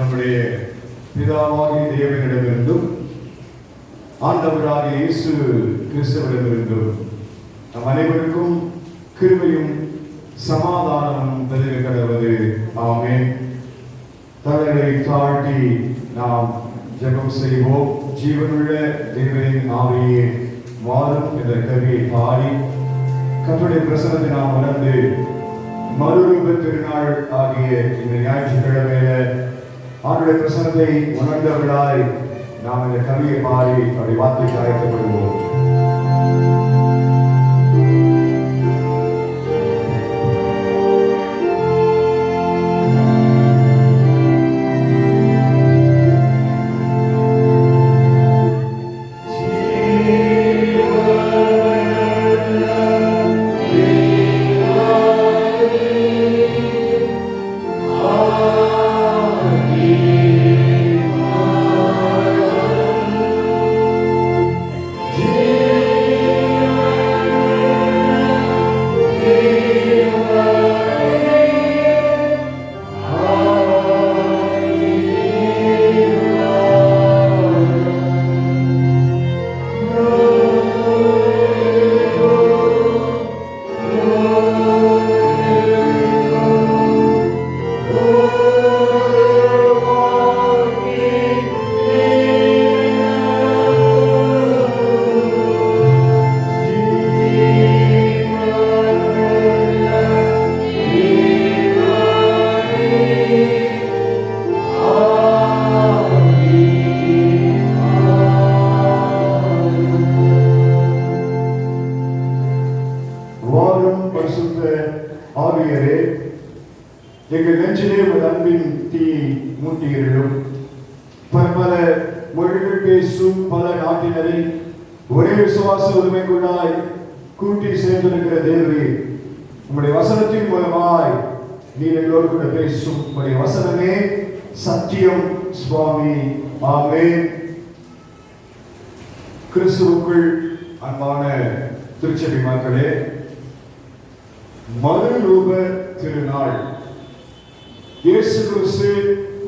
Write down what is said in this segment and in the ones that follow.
நம்முடைய பிதாவாகிய தேவனிடமிருந்தும் ஆண்டவராகிய இயேசு கிறிஸ்தவரிடமிருந்தும் நம் அனைவருக்கும் கிருமையும் சமாதானமும் பெருக கடவது ஆமே தலைகளை தாழ்த்தி நாம் ஜெபம் செய்வோம். ஜீவனுள்ள தேவனின் ஆவியே வாழும் என்ற கவியை பாடி கர்த்தருடைய பிரசனத்தை நாம் உணர்ந்து மறுரூப திருநாள் ஆகிய இந்த ஞாயிற்றுக்கிழமையில ஆண்டுடைய பிரசனத்தை உணர்ந்தவர்களாய் நாம் இந்த கவியை பாடி அப்படி வார்த்தைக்கு அழைக்கப்படுவோம் வாழும் மூட்டியிருளும் பற்பல மொழிகள் பேசும் பல நாட்டினரை ஒரே விசுவாச உரிமைக்குள்ளாய் கூட்டி சேர்ந்திருக்கிற தேவி உங்களுடைய வசனத்தின் மூலமாய் நீ எல்லோரும் கூட பேசும். உங்களுடைய வசனமே சத்தியம் சுவாமி. ஆமே கிறிஸ்துவுக்குள் அன்பான திருச்சபை மக்களே மறுரூப திருநாள். இயேசு கிறிஸ்து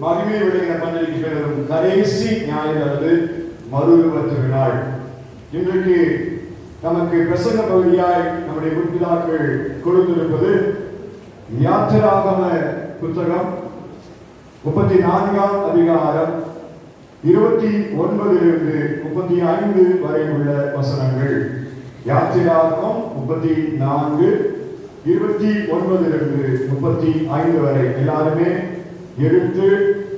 மகிமை விளைய மண்ணிற்கு பெறும் கடைசி ஞாயிறு மறுபத்து திருநாள் இன்றைக்கு நமக்கு பிரசங்க பகுதியாய் நம்முடைய முற்பிதாக்கள் கொடுத்திருப்பது யாத்திராகம புத்தகம் முப்பத்தி நான்காம் அதிகாரம் இருபத்தி ஒன்பதிலிருந்து முப்பத்தி ஐந்து வரை உள்ள வசனங்கள். யாத்திராகம் முப்பத்தி நான்கு இருபத்தி ஒன்பதிலிருந்து முப்பத்தி ஐந்து வரை. எல்லாருமே எடுத்து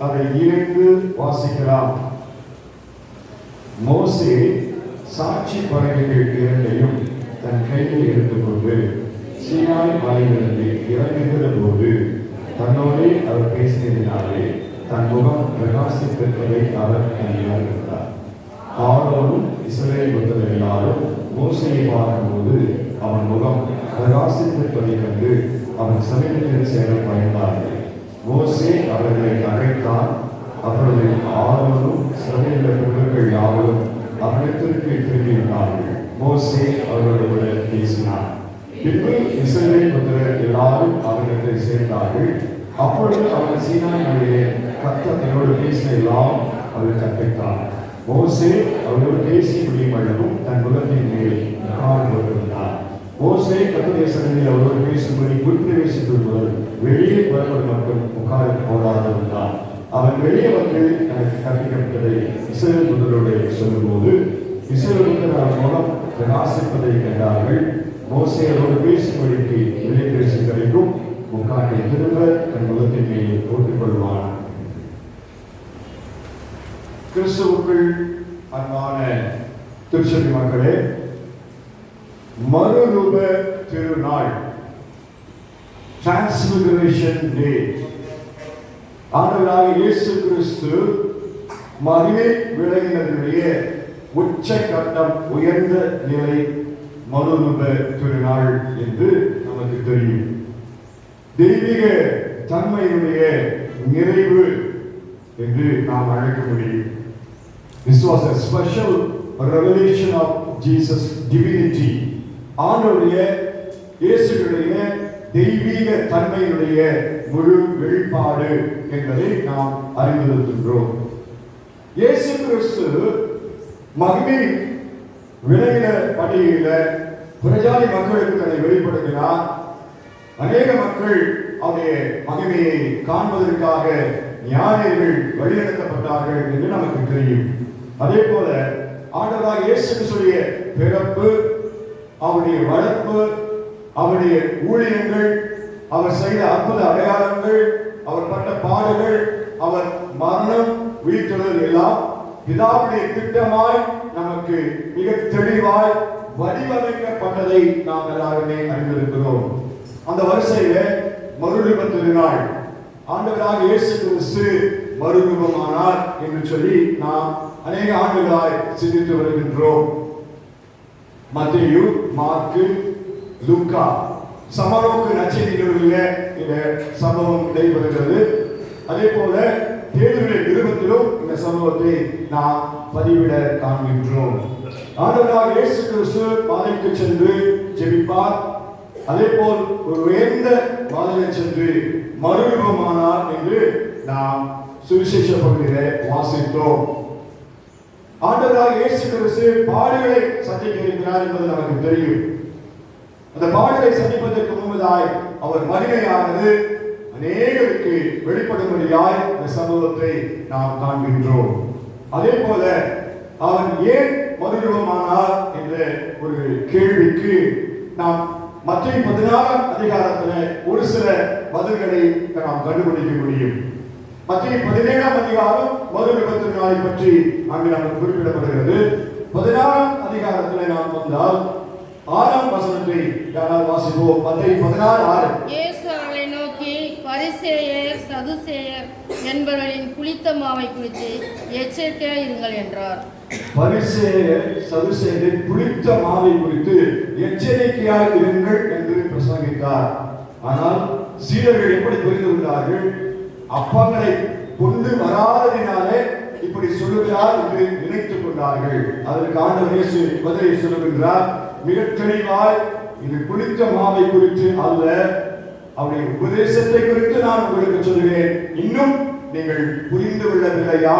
அதை இணைந்து வாசிக்கலாம். மோசே சாட்சி பலகைகள் இரண்டையும் தன் கையில் எடுத்துக்கொண்டு சீனாய் மலையிலிருந்து இறங்குகிற போது தன்னோடே அவர் பேசினதினாலே தன் முகம் பிரகாசித்திருப்பதை அவர் அறியாதிருந்தார் ஆரோனும் இஸ்ரேல் மக்கள் எல்லாரும் மோசையை பார்க்கும்போது அவன் முகம் பிரகாசித்திருப்பதை கண்டு அவன் சமீபத்தில் சேர பயந்தார்கள். மோசே அவர்களை அழைத்தான் அப்பொழுது ஆரோனும் சிறையில் பொருட்கள் யாவரும் அவனிடத்திற்கு திரும்பினார்கள் மோசே அவர்களோடு பேசினார். பின்பு இஸ்ரவேல் புத்திரர் எல்லாரும் அவரிடத்தை சேர்ந்தார்கள். அப்பொழுது அவர் சீனாய் மலையிலே பேசின எல்லாம் அவர் கற்பித்தார். மோசே அவரோடு பேசி முடியும் அளவும் தன் முகத்தின் மேல் உட்கார்ந்து கொண்டிருந்தார் மோசே கத்த தேசங்களில் அவரோடு பேசும்படி குறிப்பிட்டு பேசிக் கொள்வதற்கு வெளியே வருவது மட்டும் உட்கார்ந்து போராடிருந்தார் அவன் வெளியே வந்து எனக்கு கற்பிக்கப்பட்டதை இஸ்ரேல் முதலுடைய சொல்லும்போது இஸ்ரேல் புத்தர் மூலம் பிரகாசிப்பதை கண்டார்கள். மோசே பேசும்படிக்கு வெளியே பேசி கிடைக்கும் முக்காட்டை திரும்ப தன் முகத்தின் மேலே போட்டுக் கொள்வான் கிறிஸ்துவுக்குள் அன்பான திருச்சபை மக்களே மறுரூப திருநாள் டிரான்ஸ்பிகரேஷன் டே ஆண்டவராக இயேசு கிறிஸ்து மகிமை உச்ச கட்டம் உயர்ந்த நிலை மறுரூப திருநாள் என்று நமக்கு தெரியும். தெய்வீக தன்மையினுடைய நிறைவு என்று நாம் அழைக்க முடியும். This was a special revelation of Jesus divinity ஆண்டவருடைய இயேசுடைய தெய்வீக தன்மையினுடைய முழு வெளிப்பாடு என்பதை நாம் அறிந்திருக்கின்றோம். இயேசு கிறிஸ்து மகிமை விலகின பட்டியலில புறஜாதி மக்களுக்கு அதை வெளிப்படுத்தினார். அநேக மக்கள் அவருடைய மகிமையை காண்பதற்காக ஞானியர்கள் வழிநடத்தப்பட்டார்கள் என்று நமக்கு தெரியும். அதே போல ஆண்டவராக இயேசு கிறிஸ்துடைய பிறப்பு அவருடைய வளர்ப்பு அவருடைய ஊழியங்கள் அவர் செய்த அற்புத அடையாளங்கள் அவர் பட்ட பாடுகள் அவர் மரணம் உயிர்த்தெழுதல் எல்லாம் பிதாவுடைய திட்டமாய் நமக்கு மிக தெளிவாய் வடிவமைக்கப்பட்டதை நாம் எல்லாருமே அறிந்திருக்கிறோம். அந்த வரிசையில மறுரூப திருநாள் ஆண்டவராக இயேசு கிறிஸ்து மறுரூபமானார் என்று சொல்லி நாம் அநேக ஆண்டுகளாய் சிந்தித்து வருகின்றோம். மத்தியு மார்க்கு லூக்கா. சமரோக்கு நச்செய்திகளிலே இந்த சம்பவம் நடைபெறுகிறது. அதே போல தேர்வுடைய விருப்பத்திலும் இந்த சம்பவத்தை நாம் பதிவிட காண்கின்றோம். ஆண்டவராக இயேசு கிறிஸ்து பாதைக்கு சென்று ஜெபிப்பார். அதே போல் ஒரு உயர்ந்த பாதையை சென்று மறுரூபமானார் என்று நாம் சுவிசேஷ பகுதியில வாசித்தோம். ஆண்டவராக இயேசு கிறிஸ்து பாடுகளை சந்திக்கிறார் என்பது நமக்கு தெரியும். அந்த பாடலை சந்திப்பதற்கு முன்பதாய் அவர் மகிமையானது அநேகருக்கு வெளிப்படும்படியாய் இந்த சம்பவத்தை நாம் காண்கின்றோம். அதே போல அவன் ஏன் மறுரூபமானார் என்ற ஒரு கேள்விக்கு நாம் மற்ற பதினாறாம் அதிகாரத்துல ஒரு சில பதில்களை நாம் கண்டுபிடிக்க முடியும். மத்திய பதினேழாம் அதிகாரம் மறு விபத்து நாளை பற்றி அங்கு நமக்கு குறிப்பிடப்படுகிறது. பதினாறாம் அதிகாரத்தில் நாம் வந்தால் ஆறாம் வசனத்தை யாரால் வாசிப்போம். மத்திய பதினாறு ஆறு. இயேசு அவர்களை நோக்கி பரிசேயர் சதுசேயர் என்பவர்களின் புளித்த மாவை குறித்து எச்சரிக்கையாய் இருங்கள் என்றார். பரிசேயர் சதுசேயர் புளித்த மாவை குறித்து எச்சரிக்கையாக இருங்கள் என்று பிரசங்கித்தார். ஆனால் சீடர்கள் எப்படி புரிந்து கொண்டார்கள்? அப்பங்களை கொண்டு வராததினாலே இப்படி சொல்லுகிறார் என்று நினைத்துக் கொண்டார்கள். அதற்கு ஆண்டவர் இயேசு பதிலை சொல்லுகின்றார் மிக தெளிவாய் இது குறித்த மாவை குறித்து அல்ல. அவருடைய உபதேசத்தை குறித்து நான் உங்களுக்கு சொல்கிறேன். இன்னும் நீங்கள் புரிந்து கொள்ளவில்லையா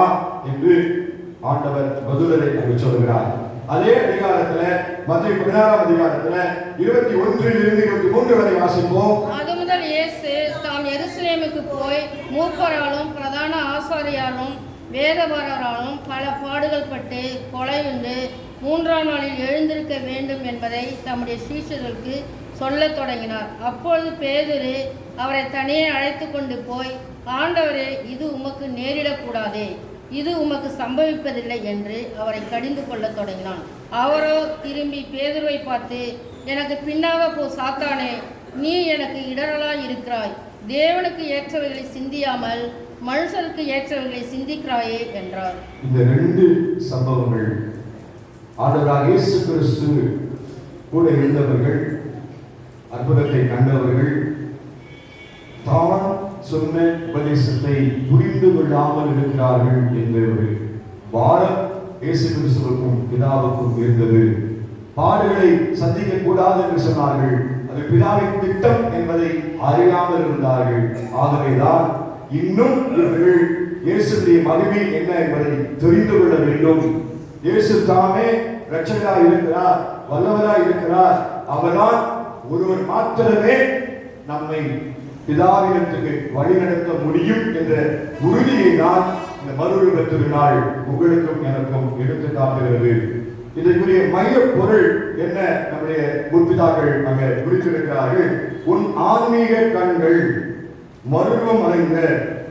என்று ஆண்டவர் பதிலரை அங்கு சொல்கிறார். அதே அதிகாரத்துல மத்திய பதினாறாம் அதிகாரத்துல இருபத்தி ஒன்றில் இருந்து இருபத்தி மூன்று வரை வாசிப்போம். அது முதல் இயேசு தாம் எருசலேமுக்கு போய் மூப்பராலும் பிரதான ஆசாரியாலும் வேதபாரராலும் பல பாடுகள் பட்டு கொலையுண்டு. மூன்றாம் நாளில் எழுந்திருக்க வேண்டும் என்பதை தம்முடைய சீஷர்களுக்கு சொல்லத் தொடங்கினார். அப்பொழுது பேதுரு அவரை தனியே அழைத்து கொண்டு போய் ஆண்டவரே இது உமக்கு நேரிடக்கூடாதே. இது உமக்கு சம்பவிப்பதில்லை என்று அவரை கடிந்து கொள்ளத் தொடங்கினான். அவரோ திரும்பி பேதுருவை பார்த்து எனக்கு பின்னாக போ சாத்தானே. நீ எனக்கு இடரலாய் இருக்கிறாய் தேவனுக்கு ஏற்றவைகளை சிந்தியாமல் மனுஷருக்கு ஏற்றவர்களை சிந்திக்கிறாயே என்றார். இந்த ரெண்டு சம்பவங்கள் ஆண்டவராக இயேசு கிறிஸ்து கூட இருந்தவர்கள் அற்புதத்தை கண்டவர்கள் தான் சொன்ன உபதேசத்தை புரிந்து கொள்ளாமல் இருக்கிறார்கள் என்ற ஒரு வாரம் இயேசு கிறிஸ்துவுக்கும் பிதாவுக்கும் இருந்தது. பாடுகளை சந்திக்க கூடாது என்று சொன்னார்கள். அது பிதாவின் திட்டம் என்பதை அறியாமல் இருந்தார்கள். ஆகவேதான் இன்னும் இவர்கள் இயேசுடைய மகிமை என்ன என்பதை தெரிந்து கொள்ள வேண்டும். இயேசு தாமே ரட்சகராக இருக்கிறார் வல்லவராக இருக்கிறார். அவரால் ஒருவர் மாத்திரமே நம்மை பிதாவினத்துக்கு வழிநடத்த முடியும் என்ற உறுதியை தான் இந்த மறுரூப திருநாள் உங்களுக்கும் எனக்கும் எடுத்து காட்டுகிறது. இதற்குரிய மைய பொருள் என்ன நம்முடைய முற்பிதாக்கள் அங்கே குறித்திருக்கிறார்கள்? உன் ஆன்மீக கண்கள் மருவம் அடைந்த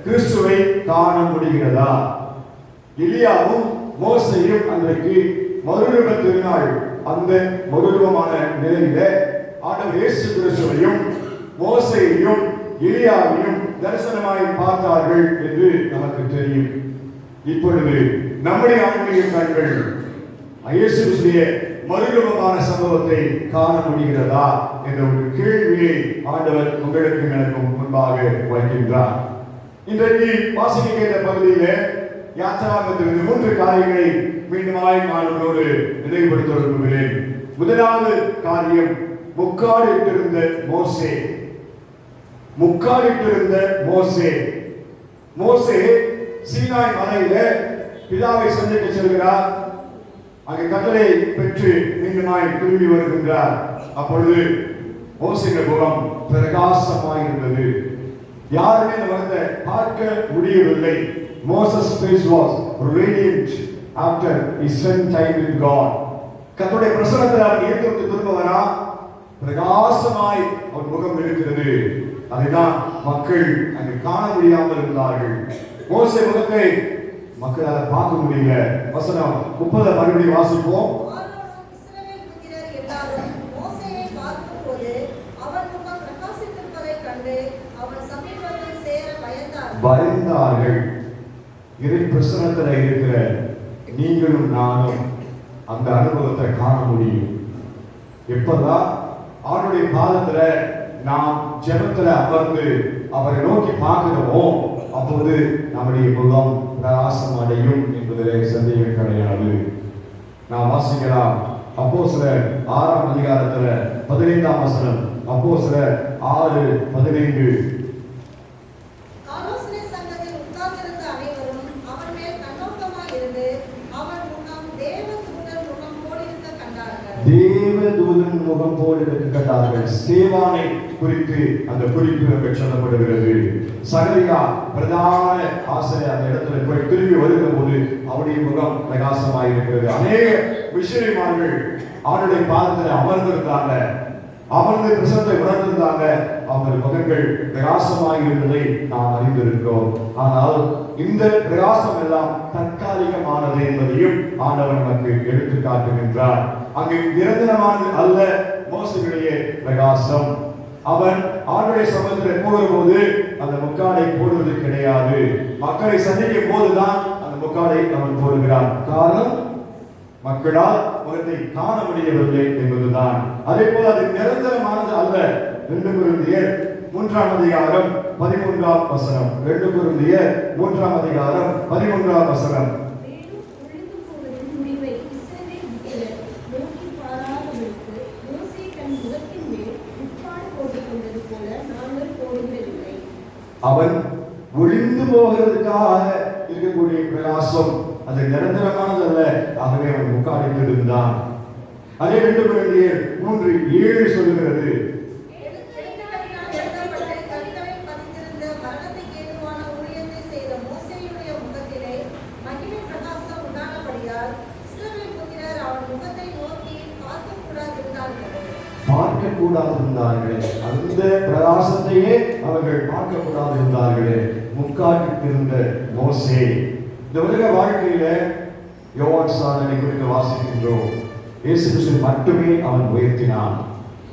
கிறிஸ்துவை காண முடிகிறதா? இலியாவும் மோசையும் அன்றைக்கு மறுரூப திருநாள் அந்த மறுரூபமான நிலையில ஆண்டவர் இயேசு கிறிஸ்துவையும் மோசையையும் இலியாவையும் தரிசனமாய் பார்த்தார்கள் என்று நமக்கு தெரியும். இப்பொழுது நம்முடைய ஆன்மீக கண்கள் இயேசு கிறிஸ்துவிய மறுரூபமான சம்பவத்தை காண முடிகிறதா? என்ற ஒரு கேள்வியை ஆண்டவர் உங்களுக்கு எனக்கும் முன்பாக வைக்கின்றார். இன்றைக்கு வாசிக்க கேட்ட பகுதியிலே யாத்திராகத்திலிருந்து மூன்று காரியங்களை மீண்டுமாய் நான் உங்களோடு நினைவுபடுத்த விரும்புகிறேன். முதலாவது காரியம் முக்காடிட்டிருந்த மோசே. முக்காடிட்டிருந்த மோசே. மோசே சீனாய் மலையில பிதாவை சந்திக்க செல்கிறார். அங்கே கட்டளை பெற்று மீண்டுமாய் திரும்பி வருகின்றார். அப்பொழுது மோசையின் முகம் பிரகாசமாய் இருந்தது யாருமே இந்த முகத்தை பார்க்க முடியவில்லை. Moses face was radiant after he spend time with God கத்துடைய பிரசனத்தில் அவர் இயக்கத்துக்கு திரும்ப வரா பிரகாசமாய் அவர் முகம் இருக்கிறது அதைதான் மக்கள் அங்கு காண முடியாமல் இருந்தார்கள். மோசே முகத்தை மக்களால் பார்க்க முடியல. வசனம் முப்பதை மறுபடியும் வாசிப்போம் ஆரோனும் இஸ்ரவேல் புத்திரர் எல்லாரும் மோசேயை பார்த்தபோது அவன் முகம் பிரகாசித்திருப்பதைக் கண்டு அவன் சமீபத்தில் சேர பயந்தார்கள். பயந்தார்கள். இறை பிரசனத்தில் இருக்கிற நீங்களும் நானும் அந்த அனுபவத்தை காண முடியும். எப்பதான் அவருடைய பாதத்துல நாம் ஜெபத்துல அமர்ந்து அவரை நோக்கி பார்க்கிறோமோ அப்போது நம்முடைய முகம் பிரகாசம் அடையும் என்பதிலே சந்தேகம் கிடையாது. நான் வாசிக்கலாம். அப்போ சில ஆறாம் அதிகாரத்துல பதினைந்தாம் வசனம். அப்போ சில ஆறு பதினைந்து. தேவதூதன் முகம் போல் எடுக்கப்பட்டார்கள் சேவானை குறித்து அந்த குறிப்பு அங்கு சொல்லப்படுகிறது. சகரியா பிரதான ஆசிரியர் அந்த இடத்துல போய் திரும்பி வருகிற போது அவருடைய முகம் பிரகாசமாக இருக்கிறது அநேக விஷயமார்கள் அவருடைய பாதத்தில் அமர்ந்திருந்தாங்க. அமர்ந்து பிரசனத்தை உணர்ந்திருந்தாங்க. அவங்க முகங்கள் பிரகாசமாக இருந்ததை நாம் அறிந்திருக்கிறோம். ஆனால் இந்த பிரகாசம் எல்லாம் தற்காலிகமானது என்பதையும் ஆண்டவர் நமக்கு எடுத்து காட்டுகின்றார். அங்கு நிரந்தரமானது அல்ல மோசனுடைய பிரகாசம். அவன் ஆண்டுடைய சமூகத்தில் போகிற போது அந்த முக்காடை போடுவது கிடையாது. மக்களை சந்திக்கும் போதுதான் அந்த முக்காடை அவன் போடுகிறான் காரணம் மக்களால் முகத்தை காண முடியவில்லை என்பதுதான். அதே போல அது நிரந்தரமானது அல்ல. ரெண்டு குருந்தியர் மூன்றாம் அதிகாரம் பதிமூன்றாம் வசனம். ரெண்டு குருந்தியர் மூன்றாம் அதிகாரம் பதிமூன்றாம் வசனம். அவன் ஒளிந்து போகிறதுக்காக இருக்கக்கூடிய பிரகாசம் அது நிரந்தரமானது அல்ல ஆகவே அவன் உட்கார்ந்திருந்தான். அதே ரெண்டு குழந்தையர் மூன்று ஏழு சொல்லுகிறது. பார்க்கக்கூடாது இருந்தார்களே அந்த பிரகாசத்தையே அவர்கள் பார்க்கக்கூடாது இருந்தார்களே மோசே. இந்த உலக வாழ்க்கையில யோவான் சாதனை குறித்து வாசிக்கின்றோம். இயேசு கிறிஸ்து மட்டுமே அவன் உயர்த்தினான்.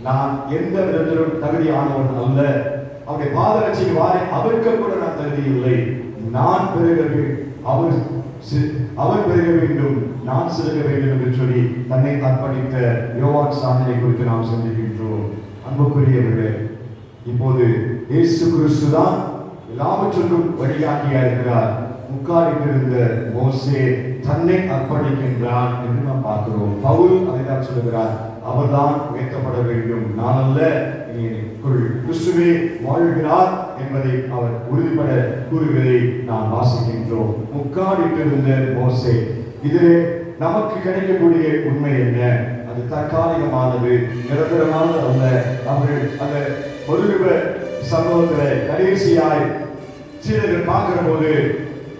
நான் எந்த விதத்திலும் தகுதியானவன் அல்ல. அவருடைய பாதரட்சிக்கு வாரை அவருக்கு கூட நான் தகுதி இல்லை நான் பிறகு அவர் சி- அவர் பெருக வேண்டும். நான் சிறுக வேண்டும் என்று சொல்லி தன்னை அர்ப்பணித்த யோவான் சாதனை குறித்து நாம் சிந்திக்கின்றோம். அன்புக்குரியவர்களே இப்போது இயேசு கிறிஸ்து தான் எல்லாவற்றுக்கும் வழியாகியா இருக்கிறார். உட்காரித்திருந்த மோசே தன்னை அர்ப்பணிக்கின்றான் என்று நாம் பார்க்கிறோம். பவுல் அதை தான் சொல்லுகிறார். அவர்தான் உயர்த்தப்பட வேண்டும். நான் அல்ல எனக்குள் கிறிஸ்துவே வாழ்கிறார் என்பதை அவர் உறுதிபட கூறுவதை நாம் வாசிக்கின்றோம். முக்காடிட்டிருந்த மோசே இதிலே நமக்கு கிடைக்கக்கூடிய உண்மை என்ன? அது தற்காலிகமானது நிரந்தரமானது அல்ல. அவர்கள் அந்த ஒருவித சம்பவத்தில் கடைசியாய் சீடர்கள் பார்க்கிற போது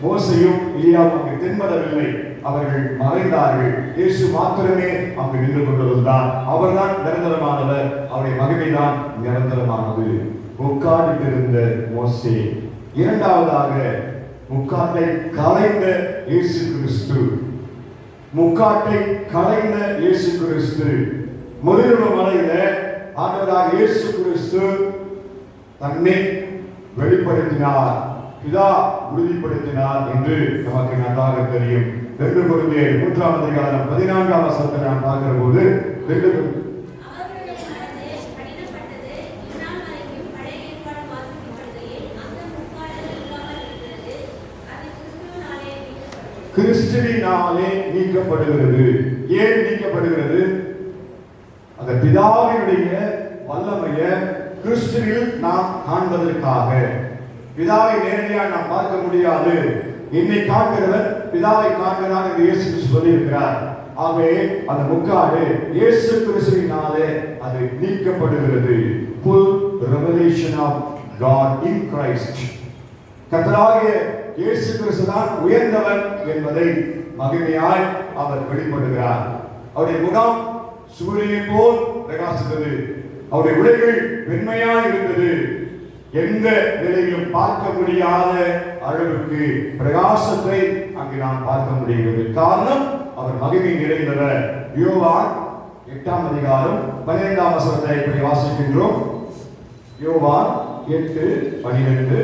மோசையும் எலியாவும் அங்கு தென்படவில்லை. அவர்கள் மறைந்தார்கள். இயேசு மாத்திரமே அங்கு நின்று கொண்டிருந்தார் அவர்தான் நிரந்தரமானவர். அவருடைய மகிமைதான் நிரந்தரமானது. உட்கார்ந்திருந்த மோசே இரண்டாவதாக முக்காட்டை கலைந்த இயேசு கிறிஸ்து. முக்காட்டை கலைந்த இயேசு கிறிஸ்து. முருகன மலையில ஆண்டவராக இயேசு கிறிஸ்து தன்னை வெளிப்படுத்தினார். இதா உறுதிப்படுத்தினார் என்று நமக்கு நன்றாக தெரியும். ரெண்டு குருந்திய மூன்றாவது காலம் பதினான்காம் வசத்தை நான் பார்க்கிற போது ரெண்டு கிறிஸ்துவினாலே நீக்கப்படுகிறது. ஏன் நீக்கப்படுகிறது? அந்த பிதாவினுடைய வல்லமையை கிறிஸ்துவில் நாம் காண்பதற்காக. பிதாவை நேரடியாக நாம் பார்க்க முடியாது. என்னை காண்கிறவர் பிதாவை காண்கிறார் என்று இயேசு சொல்லியிருக்கிறார். ஆகவே அந்த முக்காடு இயேசு கிறிஸ்துவினாலே அது நீக்கப்படுகிறது. Full revelation of God in Christ கத்தராகிய இயேசு கிறிஸ்து தான் உயர்ந்தவர் என்பதை மகிமையாய் அவர் வெளிப்படுகிறார். அவருடைய முகம் சூரியனை போல் பிரகாசித்தது. அவருடைய உடைகள் வெண்மையாய் இருந்தது. எந்த நிலையிலும் பார்க்க முடியாத அளவுக்கு பிரகாசத்தை அங்கு நாம் பார்க்க முடிகிறது. காரணம் அவர் மகிமை நிறைந்தவர். யோவான் எட்டாம் அதிகாரம் பன்னிரெண்டாம் வசனத்தை இப்படி வாசிக்கின்றோம். யோவான் எட்டு பனிரெண்டு.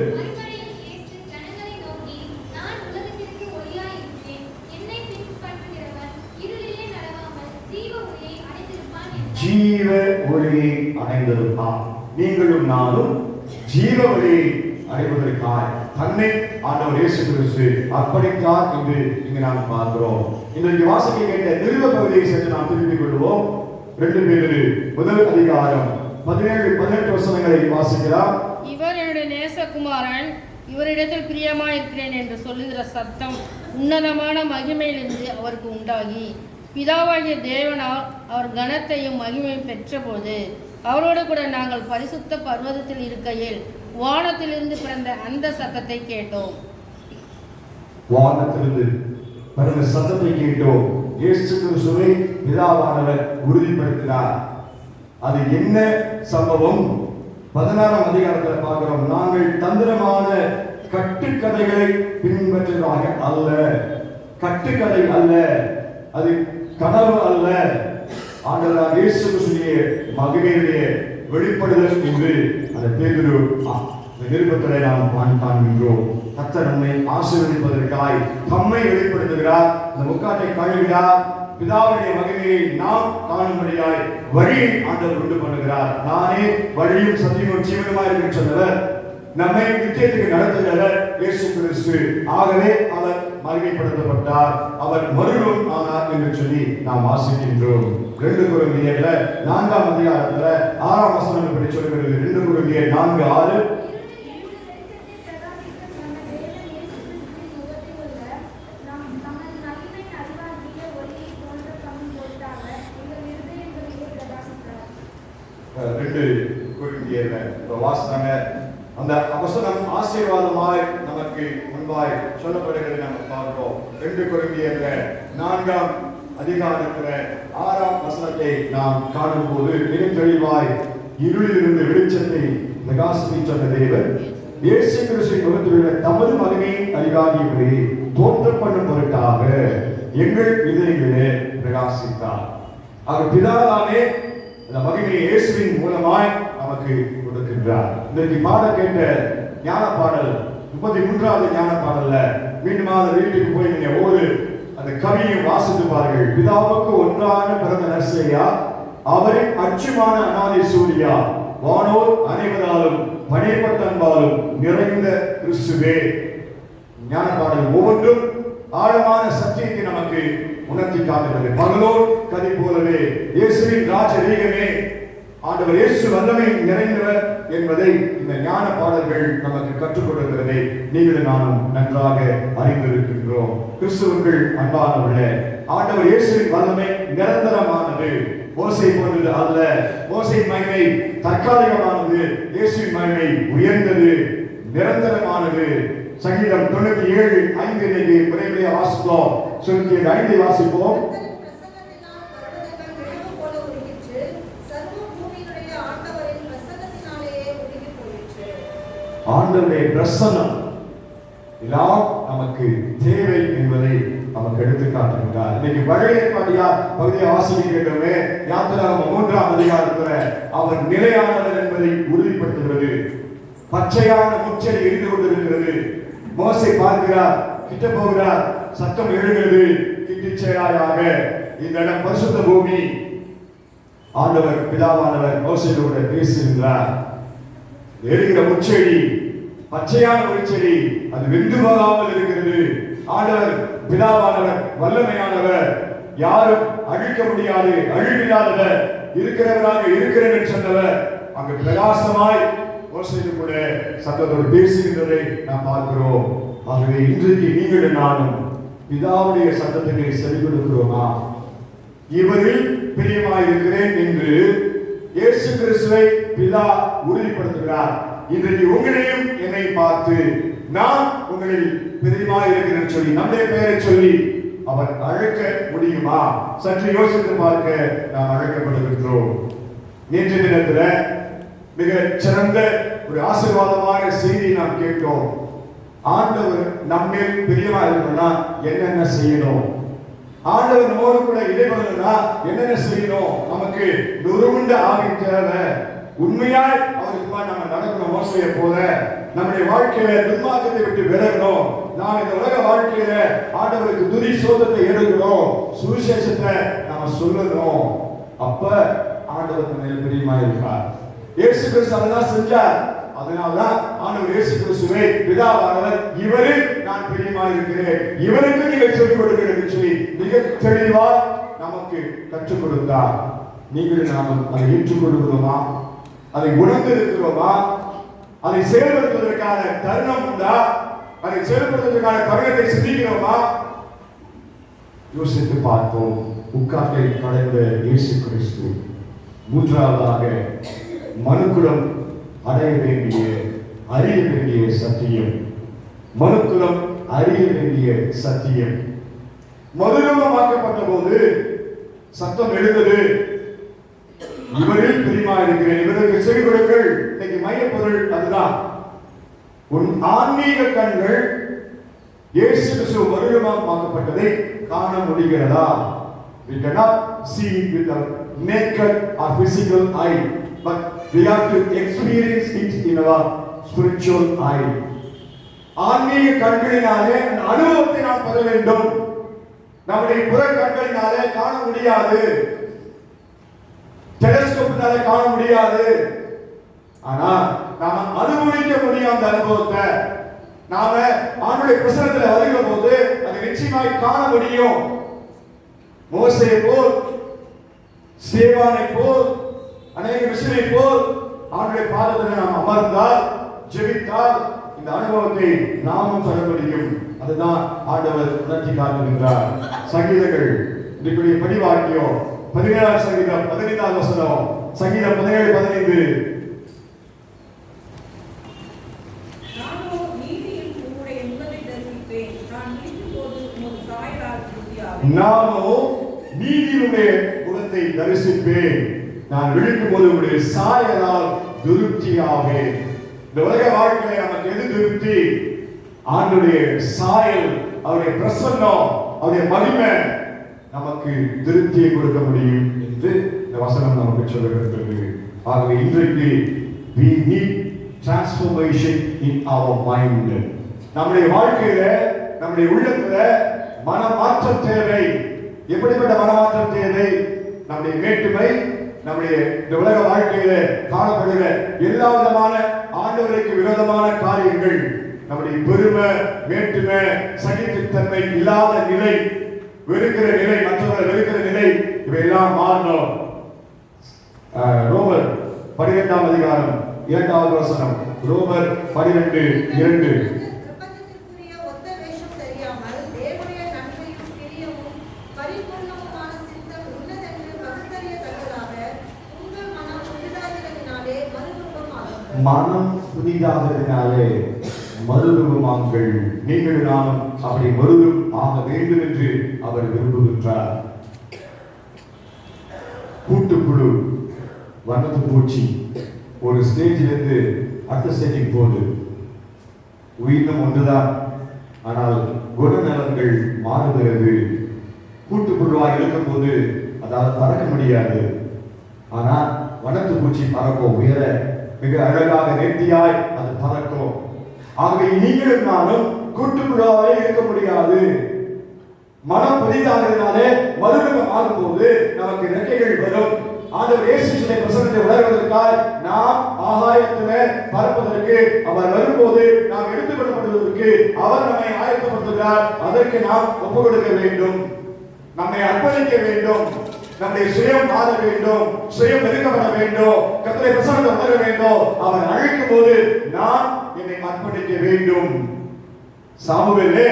ஜீவ ஒளியை அடைந்திருப்பான் நீங்களும் நானும் ஜீவ ஒளியை அடைவதற்காய் தன்னை ஆண்டவர் இயேசு கிறிஸ்து அர்ப்பணித்தார் என்று இங்கு நாம் பார்க்கிறோம். இன்றைக்கு வாசிக்க கேட்ட நிறுவ பகுதியை சென்று நாம் திருப்பிக் கொள்வோம். ரெண்டு பேரு முதல் அதிகாரம் பதினேழு பதினெட்டு வசனங்களை வாசிக்கிறார் இவர் என்னுடைய நேசகுமாரன் இவரிடத்தில் பிரியமா இருக்கிறேன் என்று சொல்லுகிற சத்தம் உன்னதமான மகிமையிலிருந்து அவருக்கு உண்டாகி. பிதாவாகிய தேவனால் அவர் கனத்தையும் மகிமையும் பெற்றபோது அவரோடு கூட நாங்கள் பரிசுத்த பர்வதத்தில் இருக்கையில் வானத்திலிருந்து பிறந்த அந்த சத்தத்தை கேட்டோம். வானத்திலிருந்து பிறந்த சத்தத்தை கேட்டோம். இயேசு கிறிஸ்துவை பிதாவானவர் உறுதிப்படுத்தினார். அது என்ன சம்பவம்? பதினாறாம் அதிகாரத்தில் பார்க்கிறோம். நாங்கள் தந்திரமான கட்டுக்கதைகளை பின்பற்றுவதாக அல்ல. கட்டுக்கதை அல்ல. அது கனவு அல்ல. ஆண்டவராக இயேசு கிறிஸ்துவினுடைய மகிமையுடைய வெளிப்படுதல் என்று அந்த பேதுரு இந்த நாம் காண்கின்றோம். கர்த்தர் நம்மை ஆசீர்வதிப்பதற்காய் தம்மை வெளிப்படுத்துகிறார். இந்த முக்காட்டை கழுவினார். பிதாவுடைய மகிமையை நாம் காணும்படியாய் வழியை ஆண்டவர் உண்டு பண்ணுகிறார். நானே வழியும் சத்தியமும் ஜீவனுமாய் இருக்க சொன்னவர். நம்மை நித்தியத்துக்கு நடத்துகிறவர் இயேசு கிறிஸ்து ஆகவே அவர் மகிமைப்படுத்தப்பட்டார். அவர் மறுரூபம் ஆனார் என்று சொல்லி நாம் வாசிக்கின்றோம். ரெண்டு குருந்தியர்ல நான்காம் அதிகாரத்துல ஆறாம் வசனம் இப்படி சொல்லுகிறது ரெண்டு குழந்தைய நான்கு ஆறு. ரெண்டு குருந்தியர்ல இப்ப அந்த வசனம் ஆசீர்வாதமாய் நமக்கு முன்பாய் சொல்லப்படுகிறது நம்ம பார்க்கிறோம். ரெண்டு குருந்தியர்ல நான்காம் அதிகாரத்துல ஆறாம் வசனத்தை நாம் காணும் போது மிக தெளிவாய் இருளிலிருந்து வெளிச்சத்தை பிரகாசித்து சொன்ன தேவர் இயேசு கிறிஸ்துவின் முகத்திலுள்ள தமது மகனை அதிகாரிகளை தோற்றம் பண்ணும் பொருட்டாக எங்கள் இதயங்களே பிரகாசித்தார். அவர் பிதாவானே அந்த மகிமை இயேசுவின் மூலமாய் நமக்கு கொடுக்கின்றார். இன்றைக்கு பாட கேட்ட ஞான பாடல் முப்பத்தி மூன்றாவது ஞான பாடல்ல மீண்டும் அந்த வீட்டுக்கு போய் நீங்க ஒவ்வொரு அந்த கவியை வாசித்து பாருங்கள். பிதாவுக்கு ஒன்றான பிறந்த நர்சையா அவரின் அச்சுமான அனாதை சூரியா வானோர் அனைவராலும் பணியப்பட்டன்பாலும் நிறைந்த கிறிஸ்துவே. ஞான பாடல் ஒவ்வொன்றும் ஆழமான சத்தியத்தை நமக்கு உணர்த்தி காட்டுகிறது. பகலோர் கதை போலவே இயேசுவின் ராஜரீகமே ஆண்டவர் இயேசு வல்லமை நிறைந்தவர் என்பதை இந்த ஞான பாடல்கள் நமக்கு கற்றுக் கொடுக்கிறதை நீங்கள் நானும் நன்றாக அறிந்திருக்கின்றோம். கிறிஸ்துவர்கள் அன்பானவர்களே ஆண்டவர் இயேசுவின் வல்லமை நிரந்தரமானது. ஓசை போன்றது அல்ல. ஓசை மகிமை தற்காலிகமானது. இயேசுவின் மகிமை உயர்ந்தது நிரந்தரமானது. சங்கீதம் தொண்ணூத்தி ஏழு ஐந்து நிலை முறைமையை வாசிப்போம் தொண்ணூத்தி ஐந்தை வாசிப்போம். ஆண்டவருடைய பிரசன்னம் எல்லாம் நமக்கு தேவை என்பதை நமக்கு எடுத்து காட்டுகிறார் இன்னைக்கு பழைய ஏற்பாடியா பகுதியை வாசிக்கின்றமே கேட்டோமே மூன்றாம் அதிகாரத்துல அவர் நிலையானவர் என்பதை உறுதிப்படுத்துகிறது. பச்சையான முச்சடி இருந்து கொண்டிருக்கிறது. மோசை பார்க்கிறார் கிட்ட போகிறார் சத்தம் எழுகிறது கிட்டிச்சேராயாக இந்த இடம் பரிசுத்த பூமி. ஆண்டவர் பிதாவானவர் மோசையோட பேசுகின்றார். எரிகிற முச்செடி பச்சையான ஒரு செடி அது வெந்து போகாமல் இருக்கிறது. ஆண்டவர் பிதாவானவர் வல்லமையானவர் யாரும் அழிக்க முடியாது அழிவில்லாதவர் இருக்கிறவராக இருக்கிறேன் என்று சொன்னவர் அங்கு பிரகாசமாய் மோசையோடு கூட சத்தத்தோடு பேசுகின்றதை நாம் பார்க்கிறோம். ஆகவே இன்றைக்கு நீங்கள் நானும் பிதாவுடைய சத்தத்துக்கு செவி கொடுக்கிறோமா? இவரில் பிரியமாயிருக்கிறேன் என்று இயேசு கிறிஸ்துவை பிதா உறுதிப்படுத்துகிறார். இன்றைக்கு உங்களையும் என்னை பார்த்து நான் உங்களில் பிரியமாயிருக்கிறேன் சொல்லி நம்முடைய பெயரை சொல்லி அவர் அழைக்க முடியுமா? சற்று யோசித்து பார்க்க நாம் அழைக்கப்படுகின்றோம். நேற்று தினத்துல மிக சிறந்த ஒரு ஆசீர்வாதமான செய்தியை நாம் கேட்டோம். ஆண்டவர் நம்மேல் பிரியமா இருக்கணும்னா என்னென்ன செய்யணும்? ஆண்டவர் நம்மோடு கூட இடைபடணும்னா என்னென்ன செய்யணும்? நமக்கு நுறுகுண்ட ஆவி தேவை. உண்மையாய் அவருக்கு நம்ம நடக்கணும் மோசையை போல நம்முடைய வாழ்க்கையில துன்மார்க்கத்தை விட்டு விலகணும். நாம் இந்த உலக வாழ்க்கையில ஆண்டவருக்கு துரி சோதத்தை எடுக்கணும் சுவிசேஷத்தை நாம சொல்லணும். அப்ப ஆண்டவர் மேல் பிரியமா இருக்கார் இயேசு கிறிஸ்து அதெல்லாம் செஞ்சார். அதனால்தான் ஆண்டவர் இயேசு கிறிஸ்துவை பிதாவானவர் இவரில் நான் பிரியமா இருக்கிறேன். இவருக்கு நீங்கள் சொல்லிக் கொடுக்கிறேன் சொல்லி மிக தெளிவா நமக்கு கற்றுக் கொடுத்தார். நீங்கள் நாம் அதை ஏற்றுக்கொள்கிறோமா அதை உணர்ந்து இருக்கிறோமா அதை செயல்படுத்துவதற்கான தருணம் உண்டா? அதை செயல்படுத்துவதற்கான தருணத்தை சிந்திக்கிறோமா? யோசித்து பார்த்தோம். உட்காட்டை கடந்த இயேசு கிறிஸ்து மூன்றாவதாக மனுக்குலம் அடைய வேண்டிய அறிய வேண்டிய சத்தியம். மனுக்குலம் அறிய வேண்டிய சத்தியம். மதுரமாக்கப்பட்ட போது சத்தம் எழுந்தது. இவரில் பிரியமா இருக்கிறேன் இவருக்கு செவி கொடுங்கள். இன்னைக்கு மையப்பொருள் அதுதான். உன் ஆன்மீக கண்கள் இயேசு கிறிஸ்து மறுரூபமாக்கப்பட்டதை காண முடிகிறதா? We cannot see with our naked or physical eye but we have to experience it in our spiritual eye. ஆன்மீக கண்களினாலே அனுபவத்தை நாம் பெற வேண்டும். நம்முடைய புற கண்களினாலே காண முடியாது. டெலஸ்கோப்னாலே காண முடியாது. ஆனா நாம அனுபவிக்க முடியும் அந்த அனுபவத்தை. நாம ஆண்டுடைய பிரசனத்துல வருகிற போது அதை நிச்சயமாய் காண முடியும். மோசையை போல் சேவானை போல் அநேக விஷயத்தை போல் ஆண்டுடைய பாதத்தில் நாம் அமர்ந்தால் ஜெபித்தால் இந்த அனுபவத்தை நாமும் பெற முடியும். அதுதான் ஆண்டவர் உணர்ச்சி காட்டுகின்றார். சங்கீதங்கள் படி வாக்கியம் பதினேழாம் சங்கீதம் பதினைந்தாம் வசனம். சங்கீதம் பதினேழு பதினைந்து. நானோ நீதியுடைய முகத்தை தரிசிப்பேன். நான் விழிக்கும் போது உடைய சாயலால் திருப்தியாவேன். இந்த உலக வாழ்க்கையில நமக்கு எது திருப்தி? ஆண்டுடைய சாயல் அவருடைய பிரசன்னம் அவருடைய மகிமை. நமக்கு திருப்தியை கொடுக்க முடியும் என்று இந்த வசனம் நமக்கு சொல்லுகிறது ஆகவே இன்றைக்கு we need transformation in our mind நம்முடைய வாழ்க்கையில நம்முடைய உள்ளத்துல மனமாற்றம் தேவை. எப்படிப்பட்ட மனமாற்றம் தேவை? நம்முடைய வேற்றுமை நம்முடைய இந்த உலக வாழ்க்கையில காணப்படுகிற எல்லா விதமான ஆண்டவருக்கு விரோதமான காரியங்கள் நம்முடைய பெருமை வேற்றுமை சகித்துத்தன்மை இல்லாத நிலை வெறுக்கிற நிலை மற்றவர்களை வெறுக்கிற நிலை இவையெல்லாம் மாறணும் ரோமர் பனிரெண்டாம் அதிகாரம் இரண்டாவது வசனம். ரோமர் பனிரெண்டு இரண்டு. மனம் புதிதாகிறதுனாலே மறுரூபமாங்கள் நீங்கள் நானும் அப்படி மறுரூபம் ஆக வேண்டும் என்று அவர் விரும்புகின்றார். கூட்டுக்குழு வண்ணத்து பூச்சி ஒரு ஸ்டேஜிலிருந்து அடுத்த ஸ்டேஜுக்கு போகுது. உயிரினம் ஒன்றுதான் ஆனால் குணநலன்கள் மாறுகிறது. இருக்கும் இருக்கும்போது அதால் பறக்க முடியாது. ஆனால் வனத்து பூச்சி பறக்கும் உயர மிக அழகாக நேர்த்தியாய் ஆகவே நீங்களும் நானும் கூட்டுப்புழுவாவே இருக்க முடியாது. மனம் புதிதாகிறதுனாலே மறுரூபம் ஆகும்போது நமக்கு ரெக்கைகள் வரும். ஆண்டவர் இயேசுவின் பிரசனத்தை உணர்வதற்காய் நாம் ஆகாயத்திலே பறப்பதற்கு அவர் வரும்போது நாம் எடுத்துக்கொள்ளப்படுவதற்கு அவர் நம்மை ஆயத்தப்படுத்துகிறார். அதற்கு நாம் ஒப்பு கொடுக்க வேண்டும். நம்மை அர்ப்பணிக்க வேண்டும். நம்முடைய சுயம் மாற வேண்டும் சுயம் வெறுக்கப்பட வேண்டும் கத்தரை பிரசனத்தை உணர வேண்டும். அவன் அழைக்கும் போது நான் என்னை அர்ப்பணிக்க வேண்டும். சாமுவேலே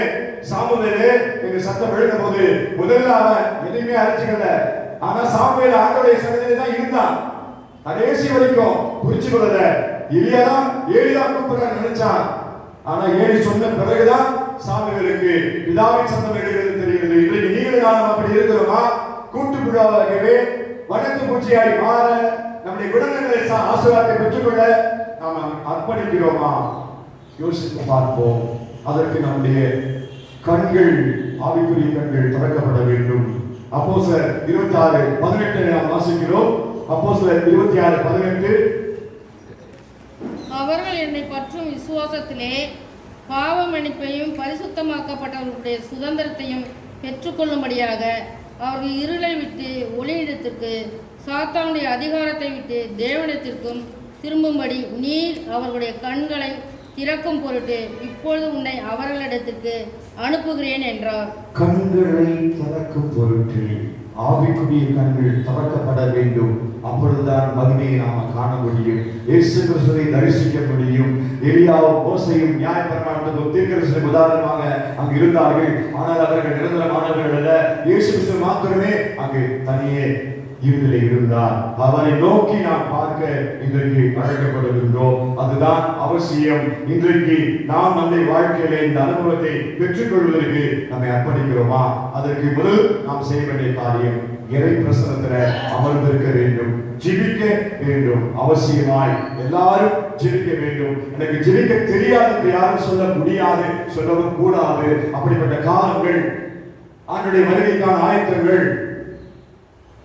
சாமுவேலே என்று சத்தம் எழுந்த போது முதல்ல அவன் எதையுமே அரைச்சுக்கல ஆனா சாமுவேல் ஆண்டோடைய சன்னதியில தான் இருந்தான். கடைசி வரைக்கும் புரிச்சு கொள்ளல. எலியாதான் ஏலிதான் கூப்பிடுறான்னு நினைச்சான். ஆனா ஏழி சொன்ன பிறகுதான் சாமுவேலுக்கு பிதாவின் சத்தம் எழுகிறது தெரிகிறது. இன்றைக்கு நீங்களும் நானும் அப்படி இருக்கிறோமா? விழாவாகவே வடக்கு பூச்சியாய் மாற நம்முடைய குணங்களை ஆசீர்வாதத்தை பெற்றுக்கொள்ள நாம் அர்ப்பணிக்கிறோமா? யோசித்து பார்ப்போம். அதற்கு நம்முடைய கண்கள் ஆவிக்குரிய கண்கள் திறக்கப்பட வேண்டும். அப்போ சார் இருபத்தி ஆறு பதினெட்டு நாம் வாசிக்கிறோம். அப்போ சார் இருபத்தி ஆறு பதினெட்டு. அவர்கள் என்னை பற்றும் விசுவாசத்திலே பாவ மன்னிப்பையும் பரிசுத்தமாக்கப்பட்டவர்களுடைய சுதந்திரத்தையும் பெற்றுக்கொள்ளும்படியாக அவர்கள் இருளை விட்டு ஒளியிடத்திற்கு சாத்தானுடைய அதிகாரத்தை விட்டு தேவனிடத்திற்கும் திரும்பும்படி நீர் அவர்களுடைய கண்களை திறக்கும் பொருட்டு இப்பொழுது உன்னை அவர்களிடத்திற்கு அனுப்புகிறேன் என்றார். கண்களை திறக்கும் பொருட்டு ஆவிக்குரிய கண்கள் திறக்கப்பட வேண்டும். அப்பொழுதுதான் மகிமையை நாம் காண முடியும். இயேசு கிறிஸ்துவை தரிசிக்க முடியும். எலியாவும் மோசையும் நியாயப்பிரமாணத்துக்கும் தீர்க்கதரிசனம் உதாரணமாக அங்கு இருந்தார்கள். ஆனால் அவர்கள் நிரந்தரமானவர்கள் அல்ல. இயேசு கிறிஸ்து மாத்திரமே அங்கு தனியே இதில் இருந்தார் அவரை நோக்கி நாம் பார்க்க இன்றைக்கு அழைக்கப்படுகின்றோம் அதுதான் அவசியம். இன்றைக்கு நாம் நம்முடைய வாழ்க்கையில இந்த அனுபவத்தை பெற்றுக்கொள்வதற்கு நம்மை அர்ப்பணிக்கிறோமா? அதற்கு முதல் நாம் செய்ய வேண்டிய காரியம் இறை பிரசனத்துல அமர்ந்திருக்க வேண்டும். ஜிபிக்க வேண்டும். அவசியமாய் எல்லாரும் ஜெபிக்க வேண்டும். எனக்கு ஜெபிக்க தெரியாது என்று யாரும் சொல்ல முடியாது சொல்லவும் கூடாது. அப்படிப்பட்ட காலங்கள் ஆண்டுடைய வருகைக்கான ஆயத்தங்கள்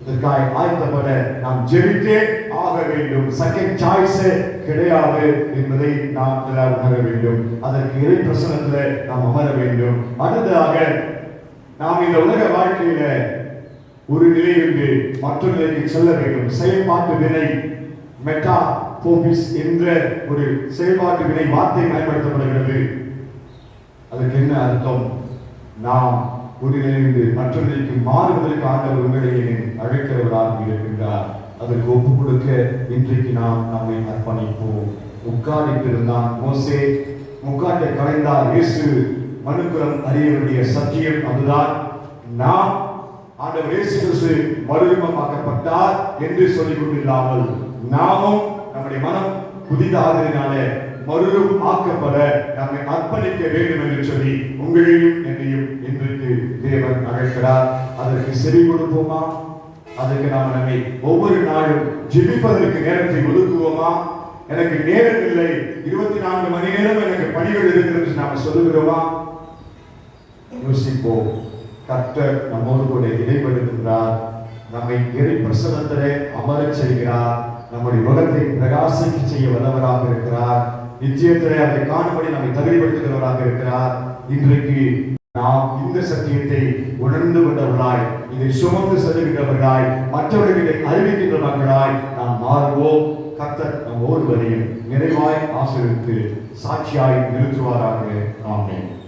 இதற்காக ஆயத்தப்பட நாம் ஜெபித்தே ஆக வேண்டும். செகண்ட் சாய்ஸ் கிடையாது என்பதை நாம் உணர வேண்டும். அதற்கு இறை பிரசனத்துல நாம் அமர வேண்டும். அடுத்ததாக நாம் இந்த உலக வாழ்க்கையில ஒரு நிலையிலிருந்து மற்ற நிலைக்கு செல்ல வேண்டும். செயல்பாட்டு வினை மெட்டா போபிஸ் என்ற ஒரு செயல்பாட்டு வினை வார்த்தை பயன்படுத்தப்படுகிறது. அதற்கு என்ன அர்த்தம்? நாம் ஒரு மற்றவர்களுக்கு மாறுவதற்கு ஆண்டவர் உங்களை அழைக்கிறவராக இருக்கின்றார். அதற்கு ஒப்பு கொடுக்க இன்றைக்கு நாம் நம்மை அர்ப்பணிப்போம். உட்காரித்திருந்தான் மோசே. முக்காட்டை கலைந்தார் இயேசு. மனுக்குலம் அறிய வேண்டிய சத்தியம் அதுதான். நாம் ஆண்டவர் இயேசு கிறிஸ்து மறுவிமமாக்கப்பட்டார் என்று சொல்லிக் கொண்டிருந்தாமல் நாமும் நம்முடைய மனம் புதிதாகிறதுனால மறுரூபம் ஆக்கப்பட நம்மை அர்ப்பணிக்க வேண்டும் என்று சொல்லி உங்களையும் என்னையும் இன்றைக்கு தேவன் அழைக்கிறார் அதற்கு செவி கொடுப்போமா? அதற்கு நாம் நம்மை ஒவ்வொரு நாளும் ஜெபிப்பதற்கு நேரத்தை ஒதுக்குவோமா? எனக்கு நேரம் இல்லை இருபத்தி நான்கு மணி நேரம் எனக்கு பணிகள் இருக்கிறது நாம் சொல்லுகிறோமா? யோசிப்போம். கர்த்தர் நம்மோடு கூட இடைபடுகின்றார் நம்மை இறை பிரசனத்திலே அமரச் செய்கிறார். நம்முடைய உலகத்தை பிரகாசிக்க செய்ய வல்லவராக இருக்கிறார். நிச்சயத்திலே அதை காணும்படி நம்மை தகுதிப்படுத்துகிறவராக இருக்கிறார். இன்றைக்கு நாம் இந்த சத்தியத்தை உணர்ந்து கொண்டவர்களாய் இதை சுமந்து செல்லுகின்றவர்களாய் மற்றவர்களை அறிவிக்கின்ற அறிவிக்கின்றவர்களாய் நாம் மாறுவோம். கத்தர் நம் ஒருவரையும் நிறைவாய் ஆசிரியத்து சாட்சியாய் நிறுத்துவாராக. ஆமேன்.